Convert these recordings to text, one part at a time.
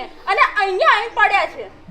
અને અહીંયા અહીં પડ્યા છે.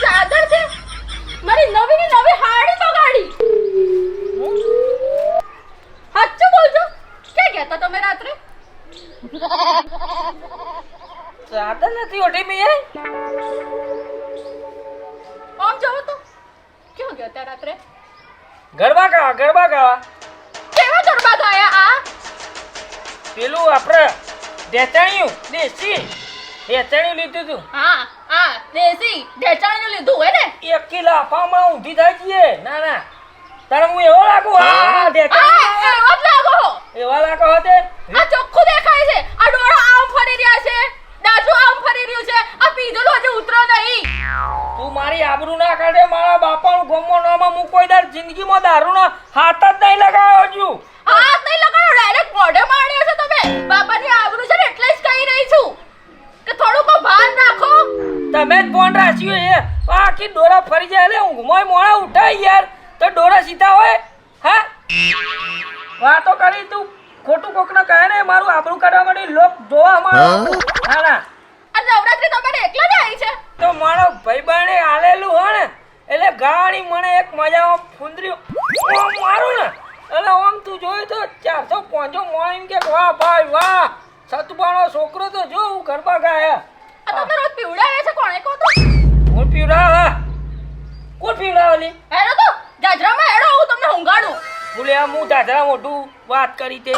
ચાદર છે મારી નવી ની નવી હાડી બગાડી સાચું બોલજો. કે કહેતા તમે રાત્રે? ચાદર નથી ઓઢી મેં આમ તો. ક્યાં ગયા રાત્રે? ગરબા ગાવા ગરબા ગાવા. કેવા ગરબા ગાયા આ? પેલું આપણે દેચાણિયું દેશી. દેચાણિયું લીધું તું. હા. હા દેસી ઢેચાણીનું લીધું હોય ને? એક કિલો અફામાં ઊંધી થાય જઈએ. ના ના. તારે હું એવો લાગુ? હા. એવો જ લાગો. એવા લાગો હોતે? આ ચોખ્ખું દેખાય છે. આ ડોળા આમ ફરી રહ્યા છે. ડાચું આમ ફરી રહ્યું છે. આ પીધેલું હજી ઉતરો નહીં. તું મારી આબરૂ ના કાઢે મારા બાપાનું ગમો નામાં હું કોઈ દર જિંદગીમાં દારૂનો હાથ જ નહીં લગાવ્યો છું. હાથ નહીં લગાડો ડાયરેક્ટ મોઢે માર્યો છે તમે. બાપાની આબરૂ છે ને એટલે જ કહી રહી છું. કે થોડુંક ભાન રાખો. તમે જ ફોન રાખ્યો એ. આખી ડોરા ફરી જાય એટલે ઊંઘમાં મોડા ઉઠાય યાર. તો ડોરા સીધા હોય હા? વાતો કરી તું. ખોટું કોકને કહે ને મારું આબરૂ કાઢવા માટે લોક જોવા મારો ના ના. આ નવરાત્રી તમારે એકલા જ આવી છે. તો મારો ભાઈબંધે આલેલું હો ને એટલે ગાડી મને એક મજામાં ફુંદરી મારું ને એટલે આમ તું જોયું તો ચારસો પાંચસો મોણ એમ કે વાહ ભાઈ વાહ. સતબાણો છોકરો તો જો હું ગરબા ગાયા. આ તમે રોજ પીવડાવે છે કોણે કહો તો? હું પીવડાવે? કોણ પીવડાવેલી હેડો તો જાજરામાં હેડો હું તમને બોલે આ હું જાજરા મોટું વાત કરી તે.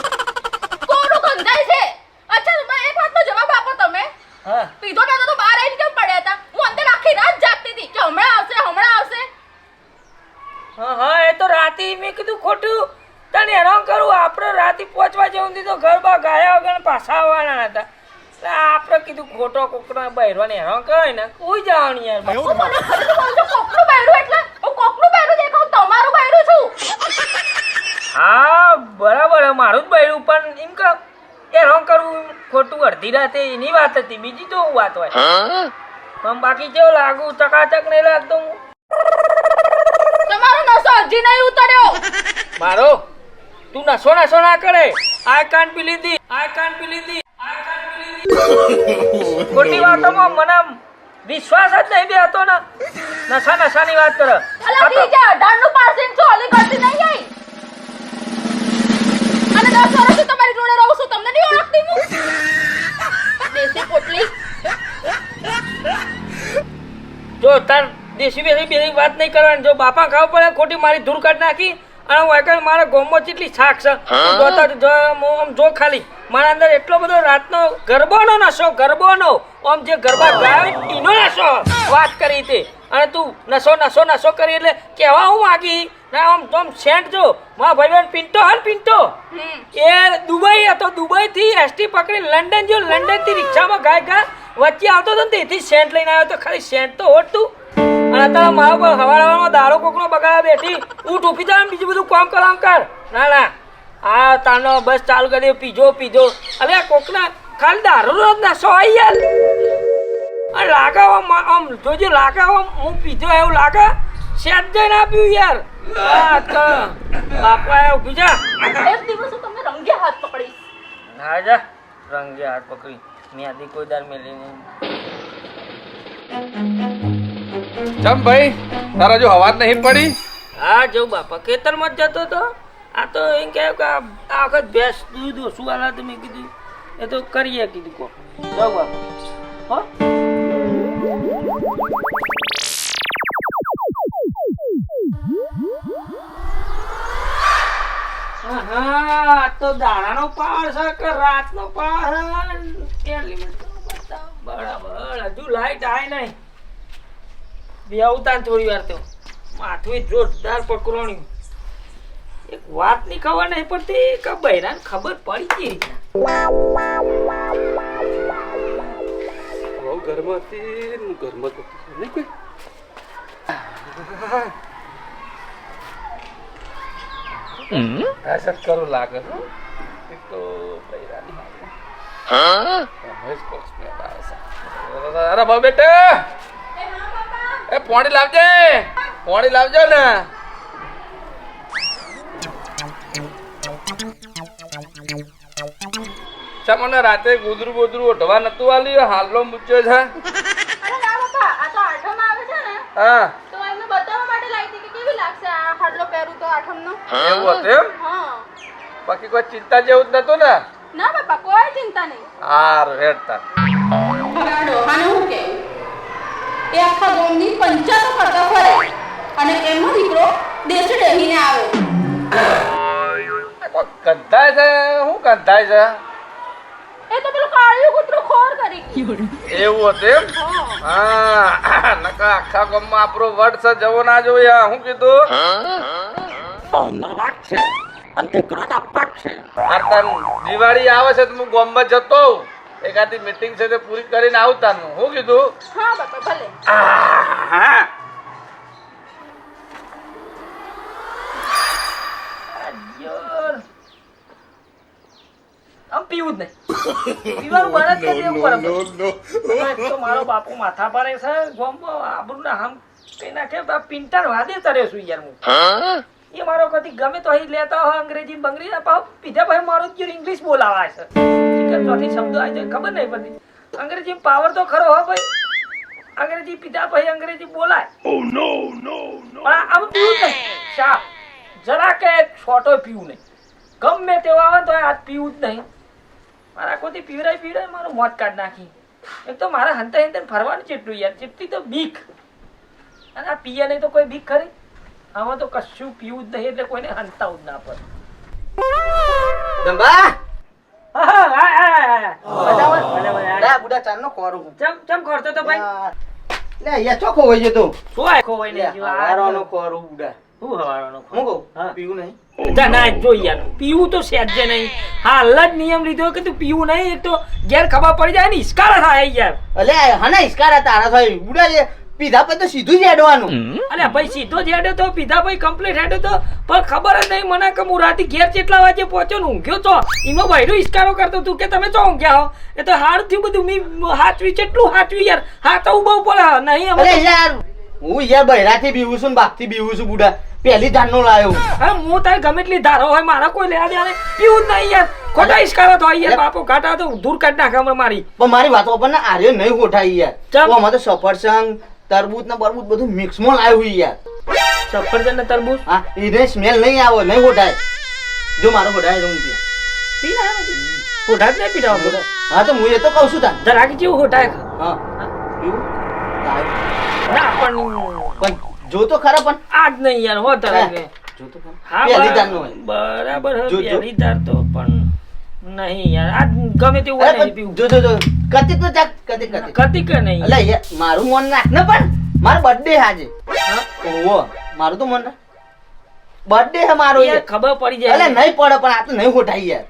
ગંધાય છે? અચ્છા મને એક વાતનો જવાબ આપો તમે. હા. પીધો નતો તો બહાર આવીને કેમ પડ્યા હતા? હું અંદર આખી રાત જાગતી હતી કે હમણાં આવશે હમણાં આવશે? હા હા એ તો રાતે મેં કીધું ખોટું. તને હેરાન કરું આપણે રાતે પહોંચવા જેવું તો ગરબા ગાયા વગર પાછા આવવાના હતા. આપણે કીધું ખોટો કોકનો બહેરવાને હેરાન કરે ને કોઈ જવાની યાર કોકડું બૈરું એટલે હું કોકડું બૈરું દેખાઉં તમારું બૈરું છું. હા બરાબર મારું જ બહેરું પણ એમ કે હેરાન કરવું ખોટું અડધી રાતે એની વાત હતી બીજી તો હું વાત હોય. પણ બાકી કેવો લાગુ ચકાચક નહીં લાગતો હું. તમારો નસો હજી નહીં ઉતર્યો. મારો? તું નસો નસો ના કરે. આઈ કાન પી લીધી આઈ કાન પી લીધી આઈ કાન પી લીધી ખોટી વાતોમાં મને વિશ્વાસ જ નહીં બેહતો ને. નશા નશાની વાત કરે. અલા બીજા અઢારનું પાર્સિંગ છો ઓલી કરતી નહીં આઈ? અને દસ વર્ષથી તમારી જોડે રહું છું તમને નહીં ઓળખતી હું? દેશી પોટલી. જો તાર દેશી બેસી બેસી વાત નહીં કરવાની જો બાપા ખાવ પડે ખોટી મારી ધૂળ કાઢ નાખી અને વાગણ મારા ગોમમાં જેટલી છાક છે? જોતા જો આમ જો ખાલી. મારા અંદર એટલો બધો રાતનો ગરબાનો નશો ગરબાનો. આમ જે ગરબા ગાય એનો નશો. વાત કરી તે. અને તું નશો નશો નશો કરી એટલે કેવા હું માગી ના આમ આમ સેન્ટ જો મારા ભાઈબંધ પિન્ટો હર પિન્ટો એ દુબઈ હતો. દુબઈ થી એસટી પકડી લંડન જો લંડનથી રિક્ષામાં ગાય ગા વચ્ચે આવતો હતો ને તેથી સેન્ટ લઈને આવ્યો તો ખાલી સેન્ટ તો હોટ તું. અને અત્યારે મારા પર હવારમાં દાડો કોકનો બગાડા બેઠી હું ઊભી જા બીજું બધું કામ કરામ કર. ના ના. આ તાનો બસ ચાલુ કરી પીજો પીજો. અરે કોકના ખાલી દારૂ રોજ ના સો યાર. અને લાગે આમ જોજે લાગે હું પીધો એવું લાગે? શેટ જઈને આપ્યું યાર. બાપા ઊભી જા એક દિવસ હું તમને રંગે હાથ પકડીશ. ના જા રંગે હાથ પકડી. મેં આદી કોઈ દાર મેલી નહીં ચમ ભાઈ, તારા જો હવા જ નહીં પડી? હા, જો બાપા, ખેતરમાં જ જતો તો આ તો એમ કહે કે આ વખત ભેંસ દૂધ ઓછું આલા મેં કીધું, એ તો કરીએ કીધું કો જાઉં બાપા. હો? હા તો છે કે રાતનો પાર છે. બરાબર, હજુ લાઈટ આય નહીં. બે અવતાર થોડી વાર તો. માથું જોરદાર પકડોણ્યું. એક વાતની ખબર નહીં પડતી કે બૈરાને ખબર પડી કેવી રીતના. બહુ ઘરમાં તો નહીં કોઈ? કરું લાગે એક તો બૈરાની હાથમાં. રમેશ કોક્સ મેં આવે છે. અરે બેટે! એ પોણી લાવજે. પોણી લાવજો ને. ચા મને રાતે ગુદરું ગુદરું ઓઢવા નતું આલ્યું હાલો મૂચ્યો છે. છે હા. બાકી કોઈ ચિંતા જેવું જ નતું ને? ના બાપા કોઈ ચિંતા નહીં. હાર હેડતા. એ આખા ગામની પંચાયત કરતા ફરે. અને એમનો દીકરો દેશે ડહીને આવે. કંધાય છે? શું કંધાય છે? એ તો પેલો કાળિયો કૂતરો ખોર કરી. ગયું એવું હતું એમ? હા. હા નકા આખા ગામમાં આપણો વટ છે જવો ના જોઈએ. શું કીધું? આરતાન દિવાળી આવે છે તો હું ગામમાં જતો હોઉં. એકાદી મીટિંગ છે તે પૂરી કરીને આવતા હું કીધું? હા બાપા ભલે. હા આમ પીવું જ નહીં. પીવાનું જ તો મારો બાપુ માથા પાડે છે ગોમમાં આબરૂ ના આમ કઈ નાખે પિંટાણ વાદે તરે છું યાર હું? એ મારો કદી ગમે તો અહીં લેતા હોય અંગ્રેજી બંગરી પીધા ભાઈ મારો જ ઇંગ્લિશ બોલાવા છે. ચોથી શબ્દો આવી જાય ખબર નહીં પડતી. અંગ્રેજી પાવર તો ખરો હો ભાઈ. અંગ્રેજી પીધા ભાઈ અંગ્રેજી બોલાય. આ- આમ પીવું નહીં. ચા જરા કે છોટો પીવું નહીં. ગમે તેવા આવે તો આજ પીવું જ નહીં. મારા કોઈથી પીવરાય પીવરાય મારું મોત કાઢ નાખી. એક તો મારા હંતા હંતા ફરવાનું જેટલું યાર. જેટલી તો બીક. અને આ પીએ નહીં તો કોઈ બીક ખરી? આમાં તો કશું પીવું જ નહીં એટલે કોઈને હંતાવું જ ના પડે. પીવું તો નહીં. હાલ જ નિયમ લીધો કે તું પીવું નહીં એક તો ઘેર ખબર પડી જાય ને હિસકારા થાય યાર. અલે હા હિસકારા તારા થાય. બુડા એ પીધા પછી તો સીધું જ હેડવાનું. અરે ભાઈ સીધો જ હેડ્યો તો પીધા ભાઈ કમ્પ્લીટ હેડ્યો તો પણ ખબર જ નહીં મને કે હું રાતે ઘેર કેટલા વાગે પહોંચ્યો ને ઊંઘ્યો તો. એમાં ભાઈનો હિસકારો કરતો તું કે તમે તો ઊંઘ્યા હો? એ તો હાર થયું બધું મી હાચવી કેટલું હાચવી યાર. હા તો બહુ પડે નહીં અમે યાર હું યાર બહેરાથી બીવું છું ને બાપથી બીવું છું બુડા. પહેલી ધાનનો લાયો. હા હું તારે ગમે એટલી ધારો હોય મારા કોઈ લેવા દેવા એવું પીવું જ નહીં યાર. ખોટા હિસકારો તો યાર બાપો કાટા તો દૂર કાઢ નાખે મારી. પણ મારી વાતો પર ને આર્યો નહીં ગોઠાઈ યાર. તો આમાં તો સફરજન તરબૂચ ને બરબૂચ બધું મિક્સમાં લાવ્યું યાર. સફરજન ને તરબૂચ? હા એને સ્મેલ નહીં આવે નહીં હોટાય જો મારો ગોઠાય તો હું પીવા. પી ના હોટા નહીં પીતા. હા તો હું એ તો કહું છું તાન. જરાક જેવું હોટાય હા. એવું. ના પણ પણ જો તો ખરા પણ આજ નહીં યાર હો તરફ જો તો ખરા. હા બરાબર. જો, જો. તો પણ નહીં યાર. આજ ગમે તેવું હોય નહીં પીવું. જો જો જો. કતિક તો જાક કતિક કતિક. નહીં. અલે યાર મારું મન રાખ ને પણ. મારો બર્થડે આજે. હા? ઓહો મારું તો મન બર્થડે હે મારો યાર. ખબર પડી અલે જાય નહીં પડે પણ આ તો નહીં હોઠાઈ યાર.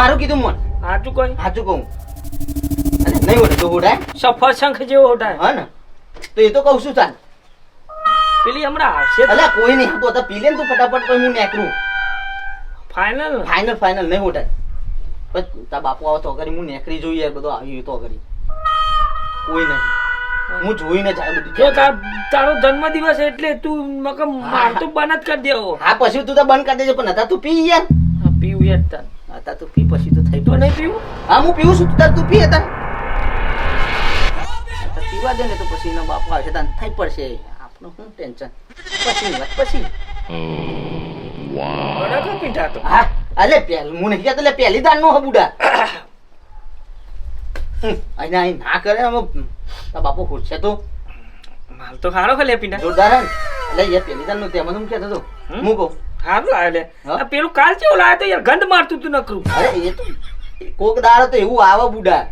મારું કીધું મન. સાચું કોઈ સાચું કહું. અરે નહીં હોઠે તો હોઠાય સફર શંખ જેવો હોટાય હા ને? તો એ તો કહું છું તાન પેલી હમણાં આવશે અલે કોઈ નહીં તો ફટાફટ પી લે ને તું ફટાફટ પછી હું નીકળું ફાઇનલ ફાઇનલ ફાઇનલ નહીં હોઠાય પછી તાર બાપુ આવે તો કરી હું નેકરી જોઈ યાર બધો આવી તો કરી. કોઈ નહીં. હું જોઈને જાય બધું જો તાર તારો જન્મદિવસ એટલે તું મકમ માર તો બંધ જ કરી દેવો. હા પછી તું તો બંધ કરી દેજો પણ હતા તું પી યાર. પીવું યાર તન હતા તું પી પછી તો થઈ તો નહીં પીવું? હા હું પીવું છું તાર તું પી હતા પીવા દે ને તો પછી એનો બાપુ આવશે તને થઈ પડશે. આપણું શું ટેન્શન? પછી વાત પછી. પીઠા તો. હા અલે પેલ હું નહીં કહેતો લે પહેલી દાન નો બુડા અહીં અહીં ના કરે હવે તાર બાપુ ખુશ છે તો? માલ તો સારો ખલે પીઠા જોરદાર હે? એટલે યાર પહેલી દાનનું તેમાં તો હું કહેતો હતો. હમ? હું કહું? સારું લાવે લે. પેલું કાલ કેવું લાવે તો યાર ગંધ મારતું તું નકરું. અરે એ તો કોક દાડો તો એવું આવે બુડા.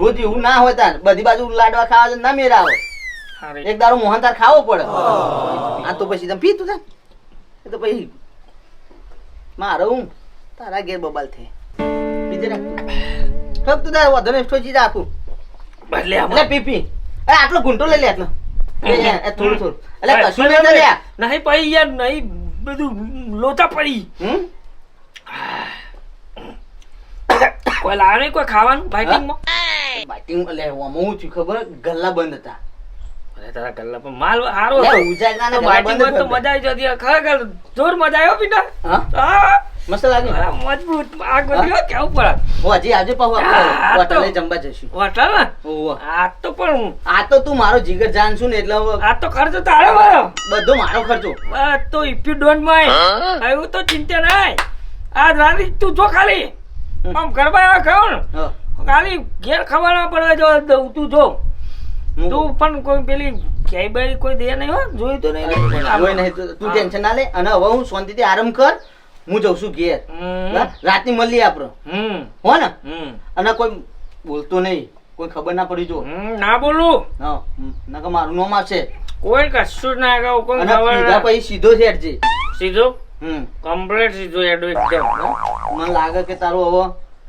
રોજ એવું ના હોય તાર. બધી બાજુ લાડવા ખાવા તો ના મેર આવે એક દાડો મોહન તાર ખાવો પડે. આ તો પછી તમે પીતું તું તો પછી મારો? હું તારા ઘેર બબાલ થઈ બીજે રાખ. તું તારે વધુ ને ઠોચી રાખું. બદલે આપણે પીપી અરે આટલો ગુંટો લઈ લે આટલો. થોડું થોડું. એટલે કશું નહીં લે. નહીં પછી યાર નહીં બધું લોચા પડી. કોઈ લાવે કોઈ ખાવાનું? બાઇટિંગમાં બાઇટિંગ એટલે હું છું ખબર? ગલ્લા બંધ હતા. અરે તારા ગલ્લા પર માલ હારો હતો. ઉજાગરાના તો ગલ્લા બંધ બાટીમાં તો મજા આવી જતી. ખરેખર જોર મજા આવ્યો હા મસ્ત લાગ્યું મજબૂત. આગ બધી કેવું પડે? હું હજી. હોટલે જમવા જઈશું. હોટલ આ તો પણ આ તો તું મારો જીગર જાન છું ને એટલે આ તો ખર્ચો તારો મારો. બધો મારો ખર્ચો. તો ઇફ યુ ડોન્ટ માઇન્ડ એવું તો ચિંતા નહીં. આ રાની તું જો ખાલી. આમ ગરબા ખાવ ને. ખાલી ઘેર ખબર ના પડવા જો તું જો. તું પણ કોઈ પેલી ક્યાંય કોઈ દે નહીં હો જોયું તો નહીં જોઈ નહીં તું ટેન્શન ના લે અને હવે હું શાંતિથી આરામ કર હું જઉં છું ઘેર? રાતની મળીએ આપડે. હો ને? અને કોઈ બોલતો નહીં કોઈ ખબર ના પડી જો. ના બોલું. ના મારું નામ આવશે. કોઈ કશું ના કહું કોઈ ખબર પછી સીધો છે હેઠજે. સીધો? કમ્પ્લેટ કમ્પ્લીટ સીધો એડો એકદમ મને લાગે કે તારું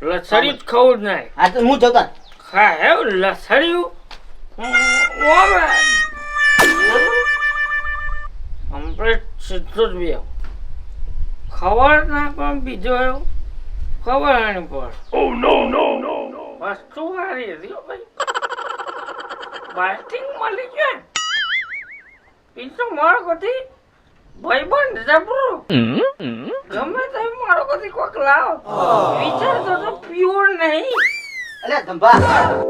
હવે લસડી જ ખવું જ નહીં. હા તો હું જતા. હા હે લસડ્યું કમ્પ્લીટ સીધો જ બે ખબર ના પણ બીજો આવ્યો. ખબર આની પર. વસ્તુ સારી હતી ભાઈ. બાસ્ટિંગ મળી ગયો. ને. મારો કથી ભાઈબંધ જબરો. ગમે તમે મારો કથી કોક લાવો. વિચારતો તો પ્યોર નહીં. અલ્યા ધંભા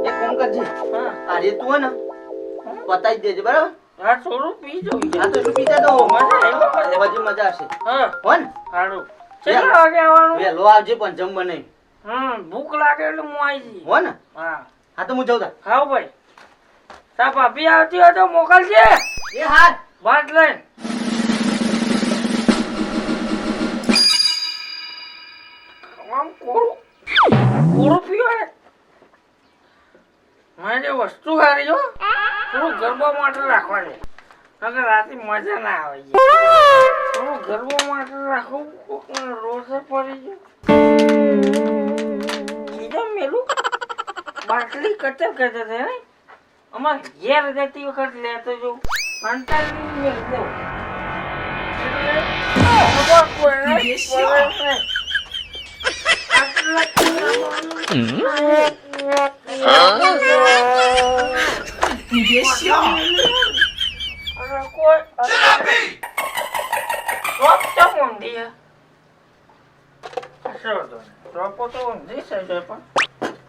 એક કામ કરજે. હા આજે તું ને પતાઈ દેજે બરાબર? હા થોડું પી જો હા તો શું પીતા તો મજા મજા આવશે. હા. હોન હાડો કેટલા વાગે આવવાનું? વહેલો આવજે પણ જમવા નહીં હમ ભૂખ લાગે એટલે હું આવી જઈશ. હો ને? હા. હા તો હું જઉં તા ખાવ ભાઈ. તા ભાભી આવતી હોય તો મોકલજે. એ હાથ ભાત લઈને. વસ્તુ જો થોડું ગરબો માટે રાખવાની. નકર રાતે મજા ના આવે થોડું ગરબા માટે રાખવું રોષે પડી જો કીધું મેલું? બાટલી કચર કરતા છે ને? અમાર ઘેર જતી વખત લેતો જો કંટાળી મેળ દઉં એટલે નહીં. આટલા અરે કોઈ ટોપ તો ઊંધી ઊંધી પણ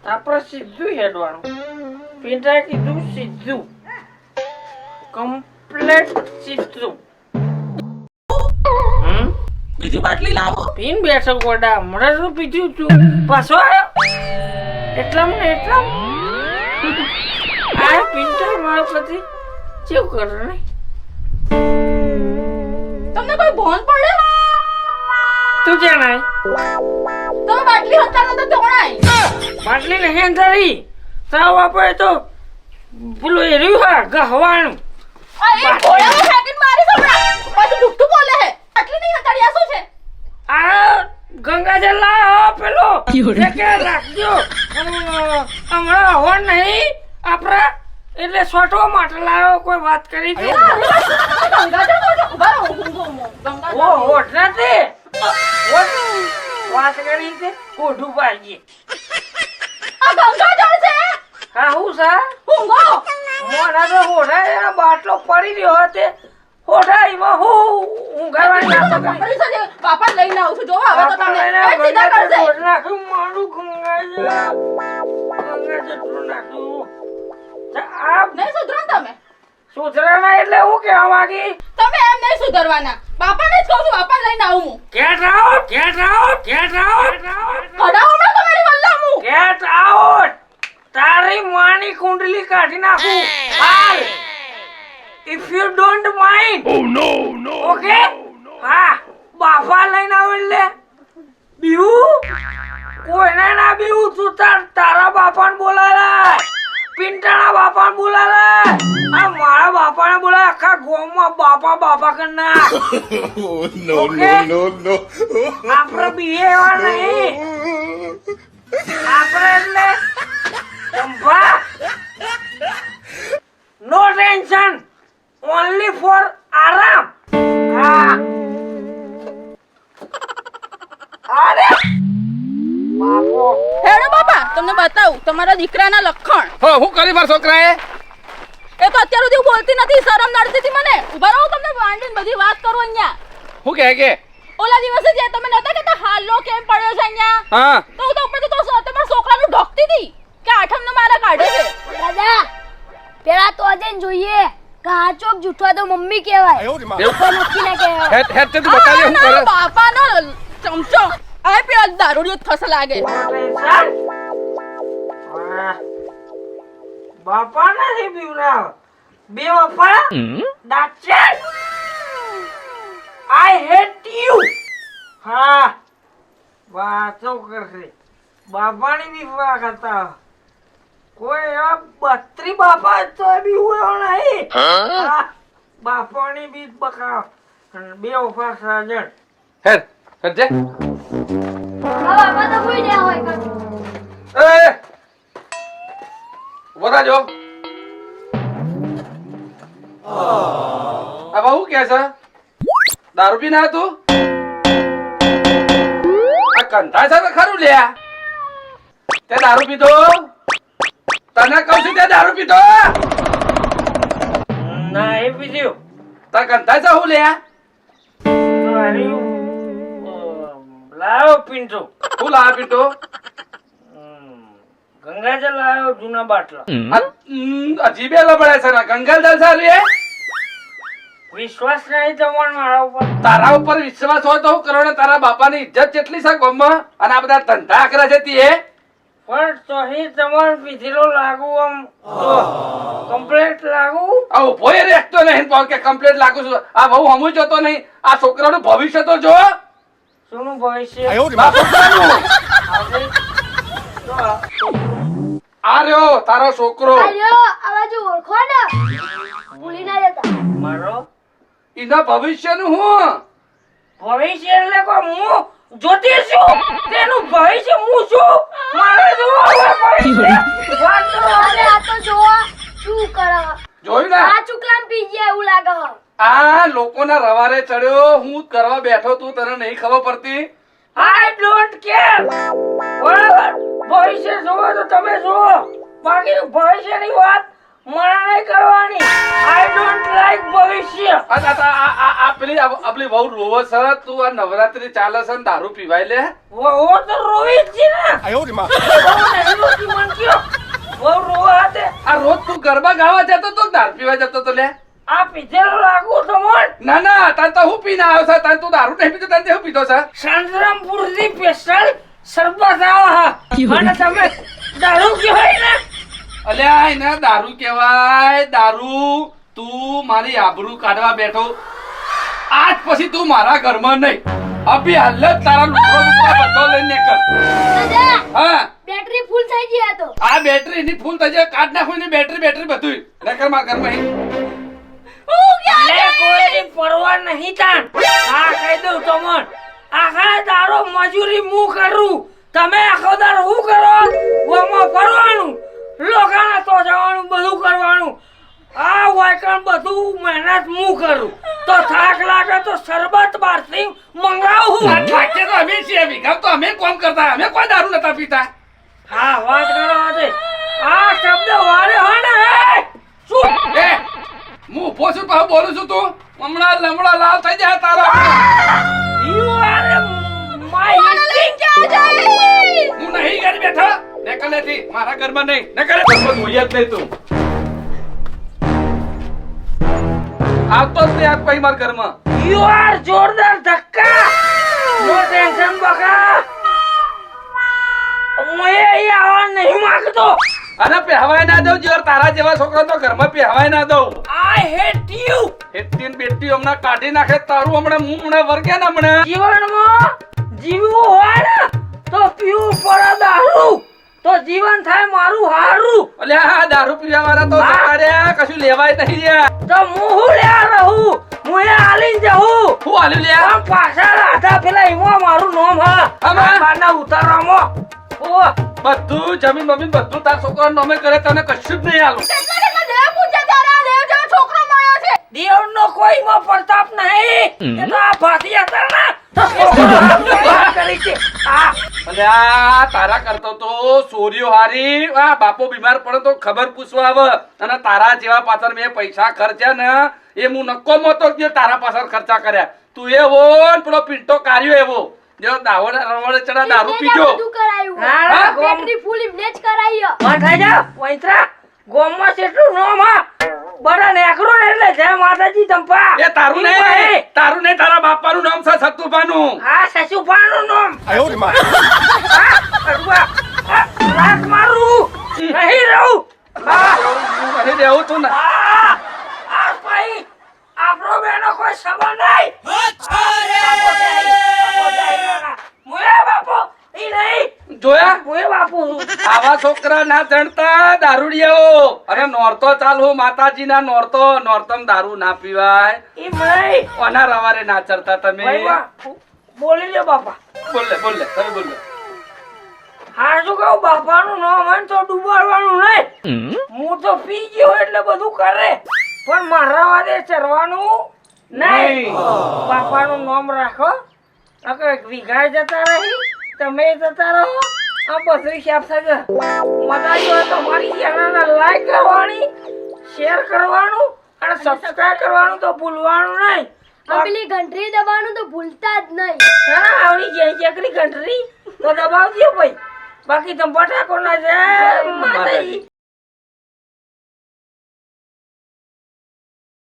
આપણે સીધું હેડવાનું પિંડા કીધું સીધું કમ્પ્લેટ સીધું બીજી બાટલી લાવો પીન બેઠો ગોડા હમણાં શું પીધું તું પાછો આવ્યો એટલા મને એટલા આ પિંટર મારો કેવું કરે ને? તમને કોઈ ભોન પડે? તું નાય તમે બાટલી હતા નતા તોણાય માટલી નહીં અંધારી તાવ આપણે તો પેલું એ રહ્યું હા ગહવાનું આ એક ઘોડામાં ફેંકીને મારી સપડા પાછું જુઠ્ઠું બોલે હે બાટલી નહીં હતા આ શું છે? આ ગંગાજળ લાવો પેલો. કે રાખજો. હમણાં હવા નહીં. આપણા એટલે છોટો માટે લાવ્યો કોઈ વાત કરી છો? ઓ ગંગાજળ. નથી. વાત કરી છે? કોઢું પાડીએ હા હું સા ઊંઘો. મોડા તો હોઠા એનો બાટલો પડી રહ્યો હતો હોઠા એમાં હું ઊંઘાવાની પાપા લઈને આવું છું. જોવા હવે તો તમને સીધા કરશે. નહીં સુધરો ને તમે? સુધરાના એટલે હું કેવા માંગી? તમે એમ નહીં સુધરવાના. બાપાને જ કહું છું બાપા લઈને આવું હું. Get out get out get out કઢાવો હમણાં તમારી વલ્લા હું. ગેટ આઉટ તારી માની કુંડલી કાઢી નાખું. હાલ. If you don't mind oh no no okay હા. બાપા લઈને આવ એટલે. બીવું? કોઈને ના બીવું? તું તારા બાપાને બોલાય પિંટાણા બાપા બોલાવે. આ મારા બાપાને બોલાવે આખા ગોમમાં બાપા બાપા કર ના નો નો નો. આપણે બીએ એવા નહીં. આપણે એટલે ચંપા. નો ટેન્શન ઓનલી ફોર આરામ. હા. અરે! હેડો બાપા તમને બતાવું તમારા દીકરાના લક્ષણ હો હું કરી મારા છોકરાએ? એ તો અત્યાર સુધી બોલતી નથી શરમ નડતી હતી મને. ઊભા રહો તમને વાંડીને બધી વાત કરું અહીંયા. હું કહે કે? ઓલા દિવસે જે તમે નતા કેતા હાલો કેમ પડ્યો છે અહીંયા? હા. તો હું તો ઉપર તો સ- તમારા છોકરાનું ઢોકતી હતી કે આઠમ મારા કાઢે છે? દાદા પેલા તો આજે જોઈએ. કાચોક આ જૂઠવા તો મમ્મી કહેવાય. એવું તો નક્કી ના કહેવાય. હેડ હેડ તે તું બતાવી હું કરે? બાપાનો ચમચો. આ પેલા દારૂડિયો થશે લાગે. બાપા નથી પીવડાવ બે બાપા ડાચર આઈ હેટ યુ હા વાતો કરશે બાપાની બી ફા ખાતા કોઈ એવા બત્રી બાપા તો બી હોય નહીં બાપાની બી બકા બે વફા સાજણ હેર હેડ જે. આ બહુ કે છે? દારૂ પીને આવ્યો તું? આ કંઠા છે ખરું લ્યા તે દારૂ પીધો? તને કહું છું તે દારૂ પીધો? ના એ પીધ્યું તાર કંઠા છે હું લ્યા લાવો પિન્ટો હું લાવો પિન્ટો ગંગાજળ લાવ્યો જૂના બાટલા. અજીબે લબડે છે ને. ગંગલ જલ સારું એ. વિશ્વાસ નહીં તમારો મારા ઉપર. તારા ઉપર વિશ્વાસ હોય તો હું કરો ને? તારા બાપાની ઇજ્જત કેટલી છે ગોમમાં? અને આ બધા ધંધા આકરા છે તે. પણ તોહી તમારો પીધેલો લાગુ આમ કમ્પ્લેટ લાગુ? આ ઊભો એ રહેતો નહીં. કે કમ્પ્લેટ લાગુ છું. આ બહુ હમું જતો નહીં. આ છોકરાનું ભવિષ્ય તો જો. શું ભવિષ્ય આ રહ્યો તારો છોકરો. આ લ્યો, આ ઓળખો ને. ભૂલી ના જતા. મારો? એના ભવિષ્યનું હું? ભવિષ્ય એટલે કો હું જ્યોતિષ છું? તેનું ભવિષ્ય હું છું? મારે જોવો ભવિષ્ય. વાત કરો આ તો જોવો શું કરા? જોયું ને? આ ચુકલામ પી ગયા એવું લાગે. આ લોકોના રવારે ચડ્યો. હું કરવા બેઠો તું તને નહીં ખબર પડતી. આઈ ડોન્ટ કેર બરાબર? ભવિષ્ય જોવો તો તમે જુઓ. બાકી ભવિષ્યની વાત મને નહીં કરવાની. આઈ ડોન્ટ લાઈક ભવિષ્ય. આ આ બહુ રોવો છે. તું આ નવરાત્રી ચાલે છે ને દારૂ પીવાય લે. ઓ તો રોવી જ છે ને. આયો રે માં. બહુ રોવા હાથે. આ રોજ તું ગરબા ગાવા જતો તો દારૂ પીવા જતો તો લે? આ પીધેલો લાગુ તો મન ના ના તાન તો હું પીને આવ્યો છે તાન તું દારૂ નહીં પીતો તાર હું પીધો છે? સંતરામપુરથી સ્પેશિયલ સરબત આવા અને તમે દારૂ કહેવાય ને? અલ્યા એને દારૂ કહેવાય દારૂ. તું મારી આબરૂ કાઢવા બેઠો. આજ પછી તું મારા ઘરમાં નહીં. અભી હાલ તારા લુગડો લુગડા બધો લઈને કર. હા? બેટરી ફૂલ થઈ ગઈ આ તો. આ બેટરી ની ફૂલ થઈ જાય કાઢ નાખો ને બેટરી બેટરી બધું નકર મારા ઘરમાં અહીં. કોઈની પરવા નહીં તાન આ કહી દઉં તમન. આખા તારો મજૂરી હું કરું? તમે આખો દારો હું કરો? ગોમાં ફરવાનું લોકોને તો જવાનું બધું કરવાનું. આ વાયકણ બધું મહેનત હું કરું. તો થાક લાગે તો શરબત બહારથી મંગાવું. થાકે તો અમે છીએ વિગત તો અમે કોમ કરતા. અમે કોઈ દારૂ નતા પીતા. હા વાત કરો આજે. આ શબ્દ વારે ને હે એ પાછો બોલું છું તું? હમણાં લમડા લાલ થઈ જાય તારા. યુ આર માય હું નહીં ઘર બેઠો. નકલેથી મારા ઘરમાં નહીં. નકલે ઘરમાં હું જ નહીં તું. આવતો જ નહીં આજ પછી મારા ઘરમાં. યુ આર જોરદાર ધક્કા. નો ટેન્શન બકા હું એ આવવા નહીં માંગતો. અને પહેવાય ના દઉં જ્યાં તારા જેવા છોકરા તો ઘરમાં પહેવાય ના દઉં. આઈ હેટ યુ હેટીન બેટી હમણાં કાઢી નાખે તારું હમણાં હું હમણાં વર્ગે ને હમણાં. જીવનમાં જીવવું હોય ને તો પીવું પડે દારૂ. તો જીવન થાય મારું હારું. અલે હા દારૂ પીવા વાળા તો હા. કશું લેવાય નહીં રે તો હું હું લ્યા રહું? હું એ આલીન જહું હું આલી લ્યા? પાછળ આધા પેલા એમાં મારું નામ હા? બારના ઉતારવામાં. ઓ બધું જમીન બમીન બધું તાર છોકરા નામે કરે તને કશું જ નહીં આલું. દેવ પ્રતાપ નહીં. એ તો આ ભાતી હતા ને. વાત કરી છે આ તારા કરતો તો સોરીઓ હારી. આ બાપો બીમાર પડે તો ખબર પૂછવા આવે. અને તારા જેવા પાછળ મેં પૈસા ખર્ચ્યા ને એ હું નક્કો મતો તારા પાછળ ખર્ચા કર્યા. તું એવો ને પેલો પિંટો કાર્યો એવો. જેવો દાવડ રવડે ચડા દારૂ પીજો કરાયું. હા, આ ફૂલ એમને જ જા વૈતરા ગોમમાં કેટલું નોમ હા બડા નેકરો એટલે જય માતાજી ચંપા એ તારું ને તારું ને તારા બાપાનું નામ છે સતુભાનું. આ સસુભાનું નામ. હા, અડવા. મારું. નહીં રહું. હા, હું કહી તું ને. આ, આ ભાઈ આપણો બેનો કોઈ સંબંધ નહીં. નહીં. જોયા? મુએ બાપુ. આવા છોકરા ના જણતા દારૂડિયાઓ. અને નોરતો ચાલુ માતાજી ના નોરતો. નોરતમ દારૂ ના પીવાય. ઈ નહીં ઓના રવારે ના ચડતા તમે. બોલી બાપા. બોલે બોલે તમે બોલે. હા શું કહું? બાપાનું નામ હોય ને તો ડૂબાડવાનું નહીં. હું તો પી ગયો એટલે બધું કરે. પણ મારા વાદે ચરવાનું નહીં. બાપાનું નામ રાખો. વિઘાય વીઘા જતા રહી. તમે જતા રહો. આ બસરી શાપ થશે મજા જો તમારી મારી ચેનલને લાઈક કરવાની શેર કરવાનું અને સબસ્ક્રાઇબ કરવાનું તો ભૂલવાનું નહીં. આ ઘંટરી ઘંટડી દબાવવાનું તો ભૂલતા જ નહીં. ના ના આવડી જાય ચકરી ઘંટરી તો દબાવજો ભાઈ. બાકી તમે પટાકો ના જાય માતાજી.